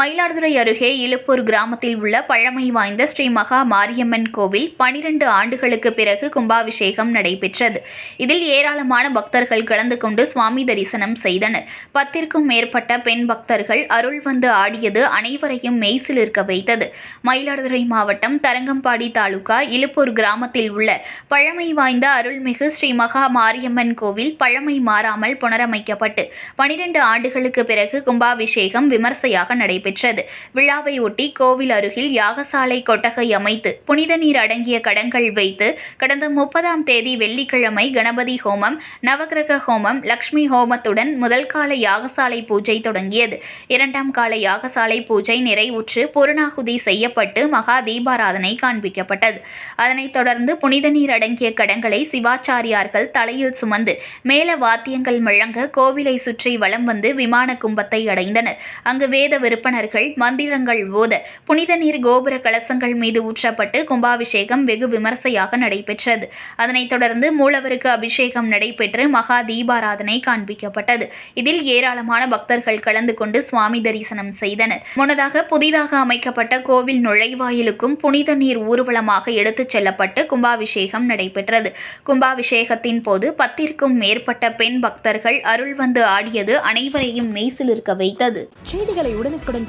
மயிலாடுதுறை அருகே இலுப்பூர் கிராமத்தில் உள்ள பழமை வாய்ந்த ஸ்ரீ மகா மாரியம்மன் கோவில் பனிரெண்டு ஆண்டுகளுக்கு பிறகு கும்பாபிஷேகம் நடைபெற்றது. இதில் ஏராளமான பக்தர்கள் கலந்து கொண்டு சுவாமி தரிசனம் செய்தனர். பத்திற்கும் மேற்பட்ட பெண் பக்தர்கள் அருள் வந்து ஆடியது அனைவரையும் மெய்சிலிருக்க வைத்தது. மயிலாடுதுறை மாவட்டம் தரங்கம்பாடி தாலுகா இலுப்பூர் கிராமத்தில் உள்ள பழமை வாய்ந்த அருள்மிகு ஸ்ரீ மகா மாரியம்மன் கோவில் பழமை மாறாமல் புனரமைக்கப்பட்டு பனிரெண்டு ஆண்டுகளுக்கு பிறகு கும்பாபிஷேகம் விமர்சையாக நடைபெற்றது. விழாவை ஒட்டி கோவில் அருகில் யாகசாலை கொட்டகை அமைத்து புனித நீர் அடங்கிய கடங்கள் வைத்து கடந்த முப்பதாம் தேதி வெள்ளிக்கிழமை கணபதி ஹோமம் நவகிரக ஹோமம் லக்ஷ்மி ஹோமத்துடன் முதல் கால யாகசாலை பூஜை தொடங்கியது. இரண்டாம் கால யாகசாலை பூஜை நிறைவுற்று பூரணாகுதி செய்யப்பட்டு மகா தீபாராதனை காண்பிக்கப்பட்டது. அதனைத் தொடர்ந்து புனித நீர் அடங்கிய கடங்களை சிவாச்சாரியார்கள் தலையில் சுமந்து மேல வாத்தியங்கள் முழங்க கோவிலை சுற்றி வலம் வந்து விமான கும்பத்தை அடைந்தனர். அங்கு வேத விற்பனர் விற்பனர்கள் மந்திரங்கள் ஓத. புனித நீர் கோபுர கலசங்கள் மீது ஊற்றப்பட்டு கும்பாபிஷேகம் வெகு விமர்சையாக நடைபெற்றது. அதனைத் தொடர்ந்து மூலவருக்கு அபிஷேகம் நடைபெற்று மகா தீபாராதனை காண்பிக்கப்பட்டது. இதில் ஏராளமான பக்தர்கள் கலந்து கொண்டு சுவாமி தரிசனம் செய்தனர். முன்னதாக புதிதாக அமைக்கப்பட்ட கோவில் நுழைவாயிலுக்கும் புனித நீர் ஊர்வலமாக எடுத்துச் செல்லப்பட்டு கும்பாபிஷேகம் நடைபெற்றது. கும்பாபிஷேகத்தின் போது பத்திற்கும் மேற்பட்ட பெண் பக்தர்கள் அருள் வந்து ஆடியது அனைவரையும் மெய்சிலிருக்க வைத்தது. செய்திகளை உடனுக்குடன்